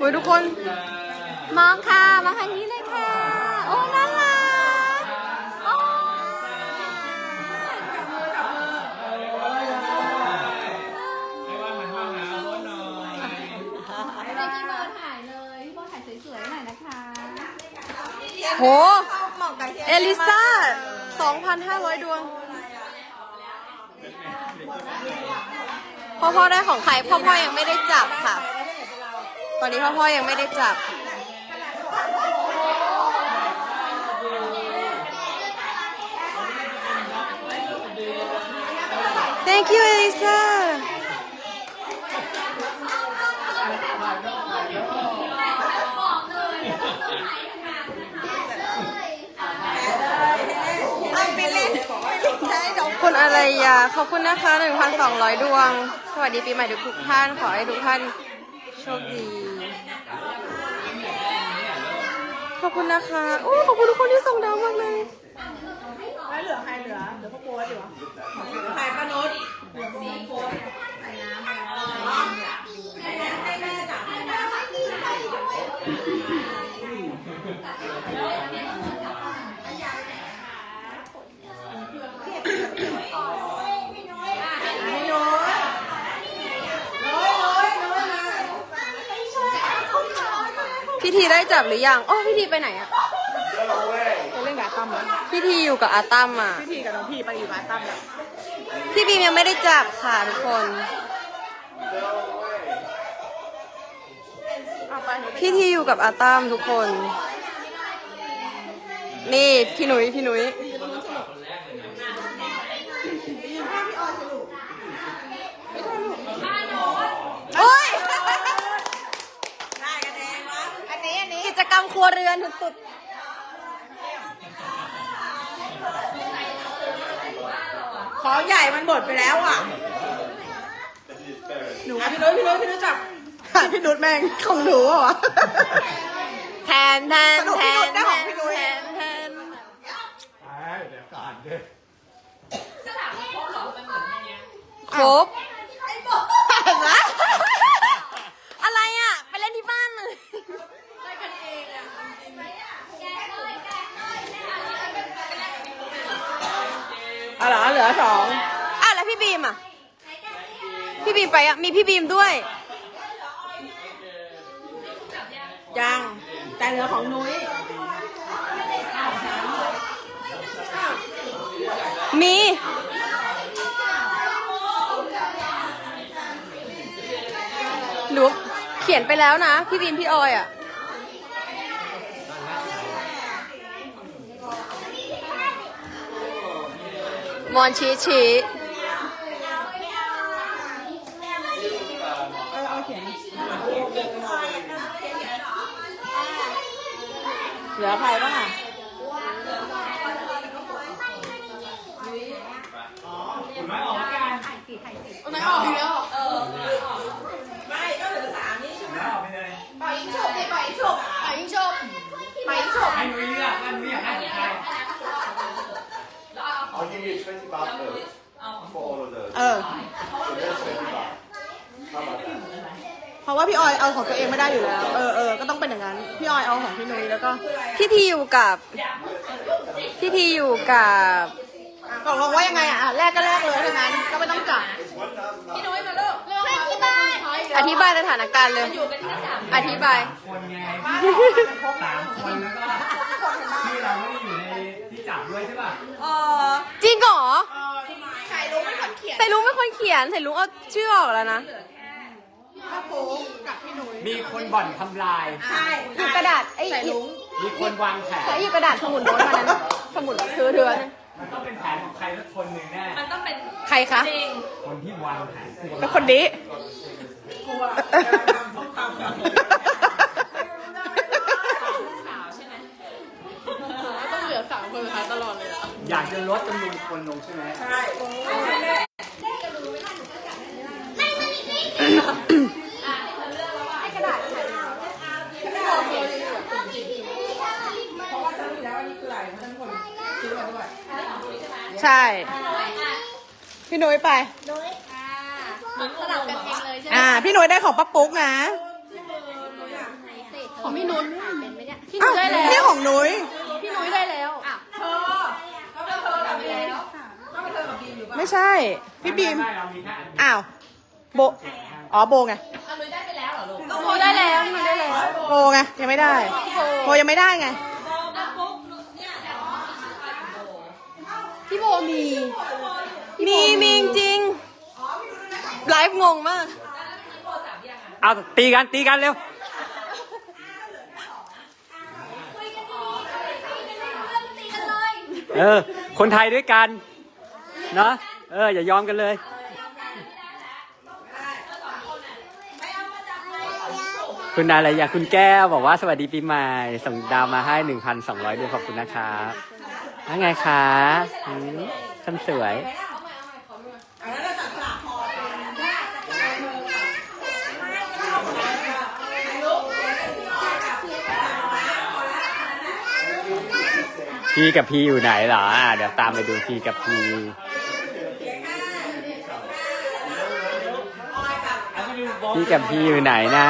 โอ้ยทุกคน มองค่ะมาทางนี้เลยค่ะ โอ้น่ารักโอ้โหเอลิซา2,500 ดวง พ่อพ่อได้ของใครพ่อพ่อยังไม่ได้จับค่ะ ตอนนี้พ่อพ่อยังไม่ได้จับ Thank you, Elisa. คุณอะไรยาขอบคุณนะคะ 1,200 ดวง สวัสดีปีใหม่ทุกทุกๆท่าน ขอให้ทุกท่าน โชคดี ขอบคุณนะคะโอ้ขอบคุณทุกคนที่ส่งดาวมากเลย แล้วเหลือใครเหลือเหลือพ่อโป๊อยู่วะใครป้านุชเหลือสี่คนให้แม่จับให้แม่ให้น้อยน้อยน้อยน้อยมา พี่ทีได้จับหรือยังโอ้พี่ทีไปไหนอะไปเล่นกับอาตั้มแล้วพี่ทีอยู่กับอาตั้มอะพี่ทีกับน้องพี่ไปอยู่กับอาตั้มแล้วพี่บีมยังไม่ได้จับค่ะทุกคนเอาไปพี่ทีอยู่กับอาตั้มทุกคน นี่พี่หนุยพี่หนุยโอ้ย ได้กันเองวะอันนี้อันนี้ กิจก รรมครัวเรือนสุดของใหญ่มันหมดไปแล้วอะ หนูพี่นุ้ยพี่นุ้ยพี่นุ้ยจับพี่นุ้ยแม่งของหนูเหรอๆแทนแทนแทนได้แทของนพี่นุ้ยแทนแทนเดี๋ยวก่อนดิครบ พี่บีมด้วย ยัง แต่เหลือของนุ้ย มี หนูเขียนไปแล้วนะ พี่บีมพี่ออยอะมอนชี้ชี้ เออเอาเขียนเหลื อใครบ้างอะคุณไม่ออกกันไหนออกอีกแล้วไม่ก็เหลือสามนี่ใช่ไหม ไม่ออกไปเลย ปล่อยยิงฉุบดิปล่อยยิงฉุบปล่อยยิงฉุบปล่อยยิงฉุบ ให้นุ้ยเลือกว่านุ้ยอยากได้ของใคร I'll give you 20 baht though, for all of those. เออ So there's 20 baht. How about that? เพราะว่าพี่ออย เอาของตัวเองไม่ได้อยู่แล้ว เออเออก็ต้องเป็นอย่างนั้น พี่ออยเอาของพี่นุ้ยแล้วก็พี่ทีอยู่กับพี่ทีอยู่กับตกลงว่ายังไงอะอะแรกก็แรกเลยทั้งนั้นก็ไม่ต้องจับ It's 1,000 baht. อธิบายสถานการณ์เลยอธิบาย คนไงสามคนแล้วก็ชื่อเราไม่ได้อยู่ในที่จับด้วยใช่ป่ะเออจริงเหรอใครรู้เป็นคนเขียน ใส่ลุงเป็นคนเขียนใส่ลุงเอาชื่อออกแล้วนะ พ่อปูกับพี่นุ้ยมีคนบ่อนทำลาย ใช่หยิบกระดาษไอ้ใส่หยิบลุงมีคนวางแผนใส่หยิบกระดาษสมุดโน้ตมานั้น สมุดคือเถือนมันต้องเป็นแผนของใครสักคนหนึ่งแน่ใครคะคนที่วางแผนคือเป็นคนนี้อยากจะลดจำนวนคนลงใช่ไหมใช่เพราะว่าครั้งที่แล้วอันนี้คืออะไรทั้งคนซื้อมาด้วย ใช่ พี่นุ้ยไปอ่า พี่นุ้ยได้ของป้าปุ๊กนะที่มือนุ้ยอะของพี่นุ้ยเป็นไหมเนี่ยพี่นุ้ยได้แล้ว นี่ของนุ้ยพี่นุ้ยได้แล้วอะเธอก็เป็นเธอกับบีมก็เป็นเธอกับบีมอยู่ป่ะไม่ใช่ พี่บีมไม่เรามีแค่อันเดียวอ้าว โบ อ๋อ โบไง นุ้ยได้ไปแล้วเหรอลูก โบได้แล้วพี่นุ้ยได้แล้ว โบไง ยังไม่ได้ โบยังไม่ได้ไง พี่โบมี มีมีจริงๆไลฟ์งงมาก เอาตีกันตีกันเร็ว เออ คนไทยด้วยกัน เนาะเออ อย่ายอมกันเลย คุณอะไรอยากคุณแก้วบอกว่าสวัสดีปีใหม่ ส่งดาวมาให้ 1,200ดวงขอบคุณนะครับ ว่าไงคะอืมคนสวย อันนั้นเราจัดฉลากพอเป็นพีกับพี่อยู่ไหนเหรออะเดี๋ยวตามไปดูพี่กับพี่พี่กับพี่อยู่ไหนนะ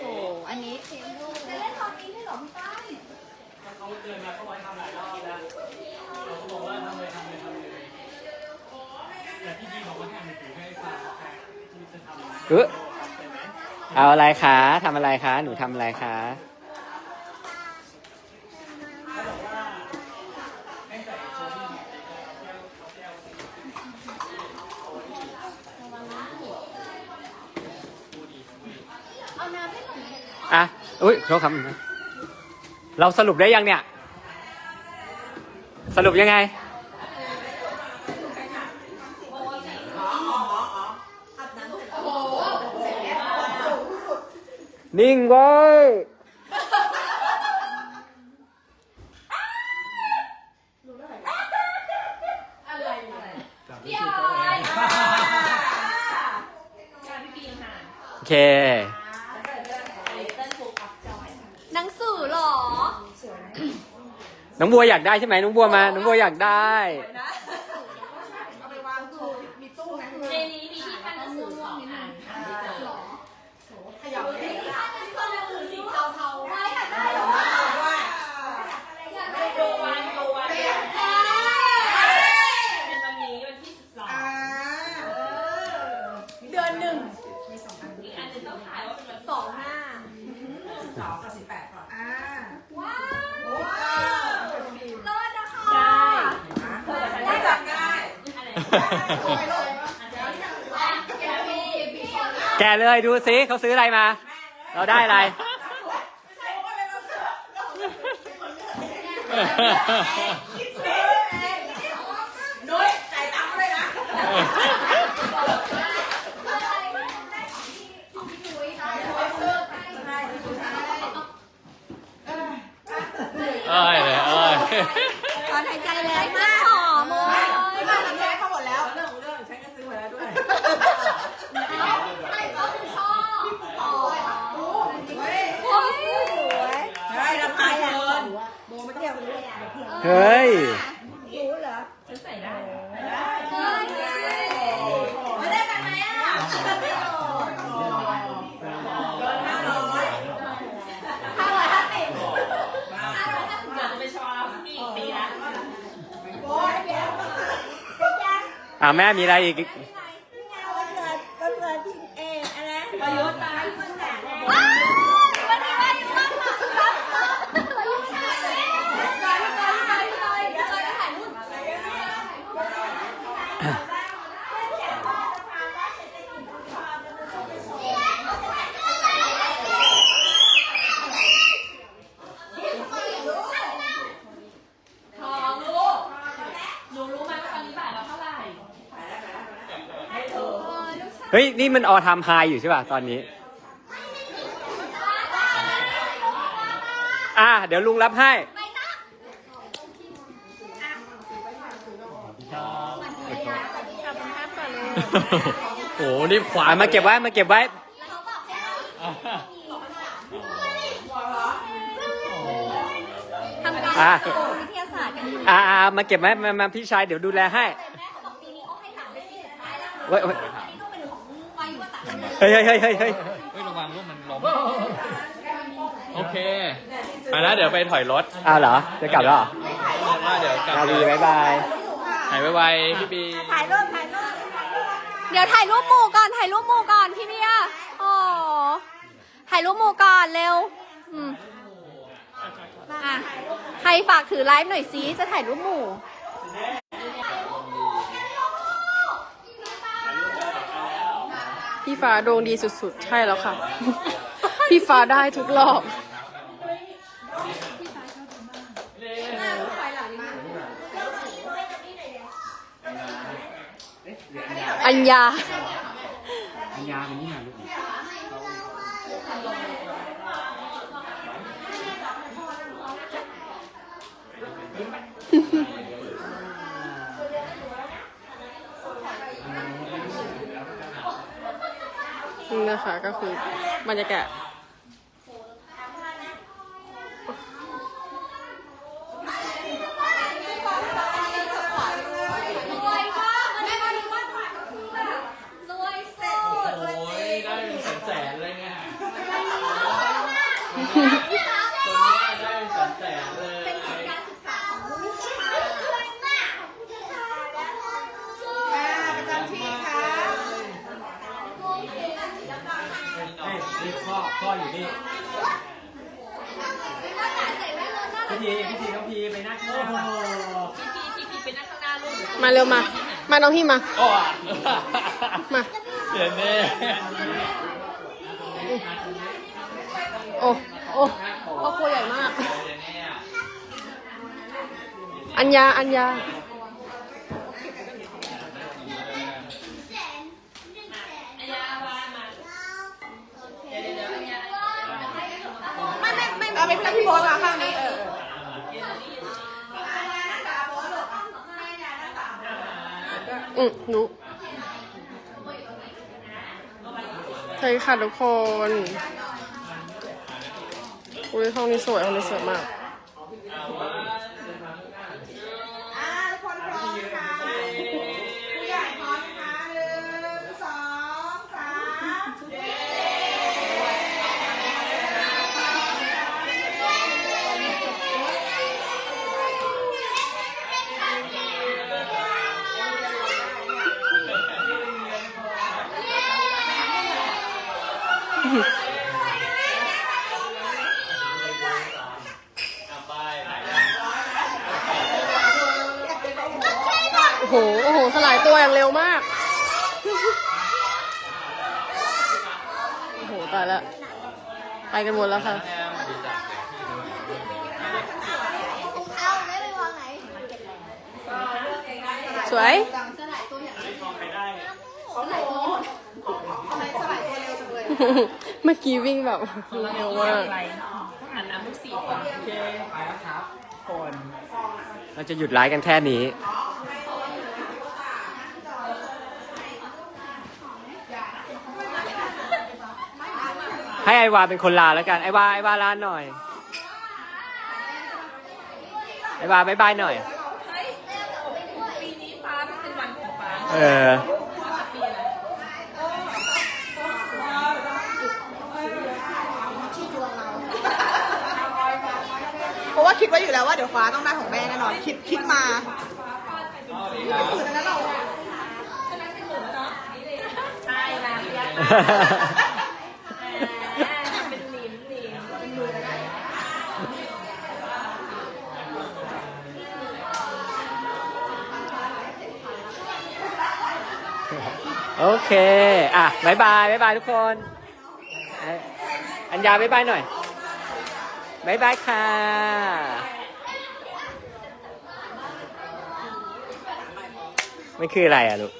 โอ้อันนี้ เออเอาอะไรคะทำอะไรคะ หนูทำอะไรคะอะอุ้ยโทษครับเราสรุปได้ยังเนี่ย สรุปยังไง นิ่งไว้ยโอเคหนังสือเหรอ น้องบัวอยากได้ใช่ไหมน้องบัวมา น้องบัวอยากได้เอาไปวางคือมีตู้ไหม ในนี้มีที่ปั้นหนังสือสองอัน ขยับเลย สีเทาๆไว้ค่ะได้ ด้วย ดูวันดูวัน เปลี่ยน เป็นวันนี้วันที่สิบสอง อ่า เดือนหนึ่ง มีสองอัน อีกอันหนึงต้องถ่ายว่าเป็นวัน สองห้า สองกับสิบแปดก่อนอ่า ว้าว ว้าว เลิศนะคะ ได้จับได้ อะไร ไปลง แกะเลยดูซิเขาซื้ออะไรมา เราได้อะไรไม่ใช่ว่าเป็นเราเสือนุ้ยจ่ายตังค์เลยนะเอ้ยเอ้ยตอนหายใจแรงมาก เฮ้ยฉันใส่ได้ได้เฮ้ยไม่ได้กันไหมอะเกินห้าร้อยห้าร้อยห้าสิบอยากจะไปชอบอีกปีละโอ้ยเดี๋ยวอ่าแม่มีอะไรอีกประยุทธ์ตายว้าววันนี้วันนี้วันนี้รับรับวันนี้ใช่จอยจอยจอยจอยจอยถ่ายรูป ทองลูกหนูรู้ไหมว่าตอนนี้บาทเราเท่าไหร่ เฮ้ย นี่มันออทามไฮอยู่ใช่ป่ะ ตอนนี้ อ่า เดี๋ยวลุงรับให้ โอ้โหนี่ขวานมาเก็บไว้ มาเก็บไว้ ทำการอะวิทยาศาสตร์กันอยู่อ่าอ่ามาเก็บไหมมามาพี่ชายเดี๋ยวดูแลให้ แต่แม่เขาบอกปีนี้เขาให้ถามไปที่สุดท้ายแล้ว เว้ยเว้ย เฮ้ยเฮ้ยเฮ้ยเฮ้ยเฮ้ยเฮ้ยระวังลูกมันล้มโอเคไปแล้วเดี๋ยวไปถอยรถอ้าวเหรอ จะกลับแล้วเหรอว่าเดี๋ยวกลับกาวีบายบายหายไวๆพี่บีถ่ายรูปถ่ายรูปเดี๋ยวถ่ายรูปหมู่ก่อน ถ่ายรูปหมู่ก่อนพี่เบียร์อ๋อถ่ายรูปหมู่ก่อนเร็ว อืมอะใครฝากถือไลฟ์หน่อยซิจะถ่ายรูปหมู่ พี่ฟ้าดวงดีสุดๆ ใช่แล้วค่ะ พี่ฟ้าได้ทุกรอบอัญญา อัญญาเป็นนี่มาลูก นี่นะคะก็คือบรรยากาศ พ่อพ่ออยู่นี่น่าจะใส่แว่นรถน่ารัพี่กทีพี่ทีน้องพีไปนั่งข้างหน้ามาเร็วมา มาน้องพี่มา โอ้มาเดี๋ยวนี้โอ้โอ้ครอบครัวใหญ่มากเดี๋ยวนี้อะอัญญา อัญญา ไม่ ไม่เป็นไรพี่โบ๊ทมาข้างนี้ เอออืมรู้ใช่ค่ะทุกคน อุ้ยห้องนี้สวยห้องนี้สวยมาก โอ้โห โอ้โห สลายตัวอย่างเร็วมาก โอ้โห ตายแล้วไปกันหมดแล้วค่ะแอมดีจังเอาไม่ไปวางไหนสวยเมื่อกี้วิ่งแบบเร็วมากเราจะหยุดไลฟ์กันแค่นี้ ไอวาเป็นคนลาแล้วกันไอวาไอวาลาหน่อยไอวาบายบายหน่อยเออ เพราะว่าคิดไว้อยู่แล้วว่าเดี๋ยวฟ้าต้องได้ของแม่แน่นอน คิดคิดมาตื่นแล้วเรา โอเค อะบายบายบายบายทุกคนอะอัญญาบายบายหน่อยบายบายค่ะไม่คืออะไรอะลูก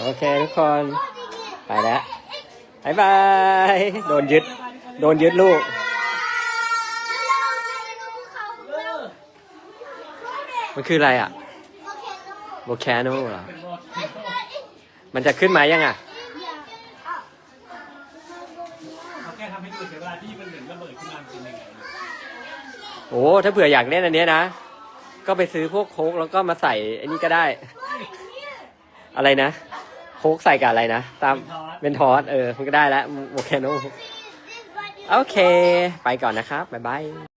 โอเคทุกคน ไปแล้วบายบาย โดนยึด โดนยึดลูก มันคืออะไรอะโวแคโนเหรอ มันจะขึ้นมายังอะเขาแค่ทำให้ดูเฉยวลาที่มันเหมือนระเบิดขึ้นมาเป็นยังไงโอ้ถ้าเผื่ออยากเล่นอันนี้นะ ก็ไปซื้อพวกโค้กแล้วก็มาใส่อันนี้ก็ได้ อะไรนะ โค้กใส่กับอะไรนะ ตามเป็นทอสเออมันก็ได้แล้วโวแคโนโอเค ไปก่อนนะครับ บ๊ายบาย